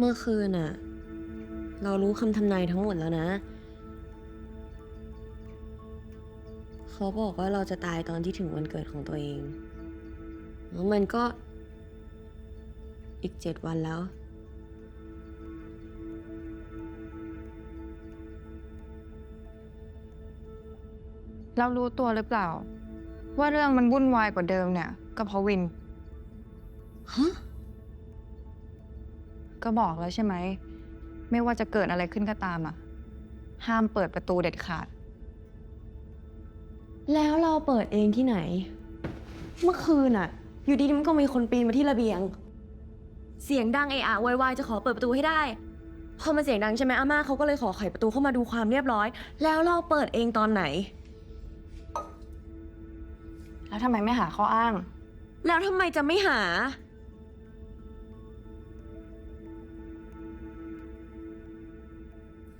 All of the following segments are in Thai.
เมื่อคืนน่ะเรารู้คำทำนายทั้งหมดแล้วนะ เขาบอกว่าเราจะตายตอนที่ถึงวันเกิดของตัวเอง แล้วมันก็อีกเจ็ดวันแล้ว เรารู้ตัวหรือเปล่า ว่าเรื่องมันวุ่นวายกว่าเดิมเนี่ย ก็เพราะวิน ฮะ ก็บอกแล้วใช่ไหม ไม่ว่าจะเกิดอะไรขึ้นก็ตามอะ ห้ามเปิดประตูเด็ดขาด แล้วเราเปิดเองที่ไหน เมื่อคืนน่ะ อยู่ดีๆมันก็มีคนปีนมาที่ระเบียง เสียงดังเอะอะโวยวายจะขอเปิดประตูให้ได้ พอมันเสียงดังใช่ไหมอาม่าเขาก็เลยขอไขประตูเข้ามาดูความเรียบร้อย แล้วเราเปิดเองตอนไหน แล้วทำไมไม่หาข้ออ้าง แล้วทำไมจะไม่หา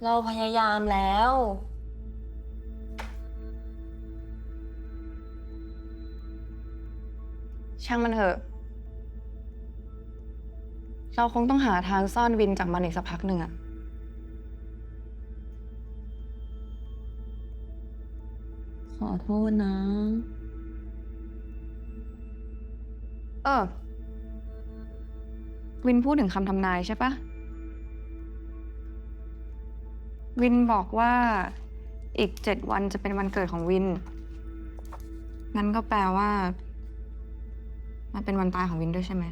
เราพยายามแล้ว ช่างมันเถอะ เราคงต้องหาทางซ่อนวินจากมันอีกสักพักหนึ่งอะขอโทษนะ เออ วินพูดถึงคำทำนายใช่ปะ วินบอกว่าอีกเจ็ดวันจะเป็นวันเกิดของวิน งั้นก็แปลว่า มันเป็นวันตายของวินด้วยใช่ไหม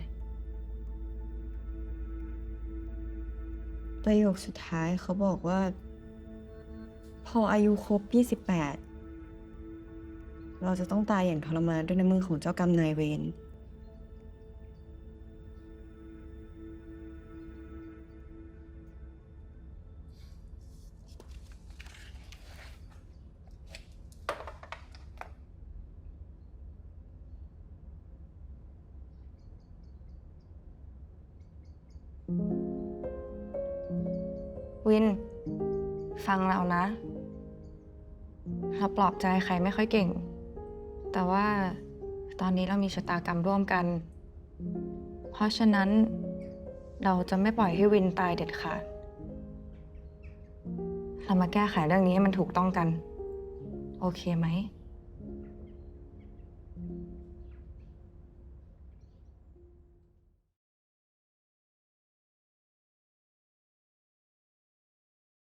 ประโยคสุดท้ายเขาบอกว่า พออายุครบ 28 เราจะต้องตายอย่างทรมานด้วยน้ำมือของเจ้ากรรมนายเวร วิน ฟังเรานะ เราปลอบใจใครไม่ค่อยเก่ง แต่ว่าตอนนี้เรามีชะตากรรมร่วมกัน เพราะฉะนั้นเราจะไม่ปล่อยให้วินตายเด็ดขาด เรามาแก้ไขเรื่องนี้ให้มันถูกต้องกัน โอเคไหม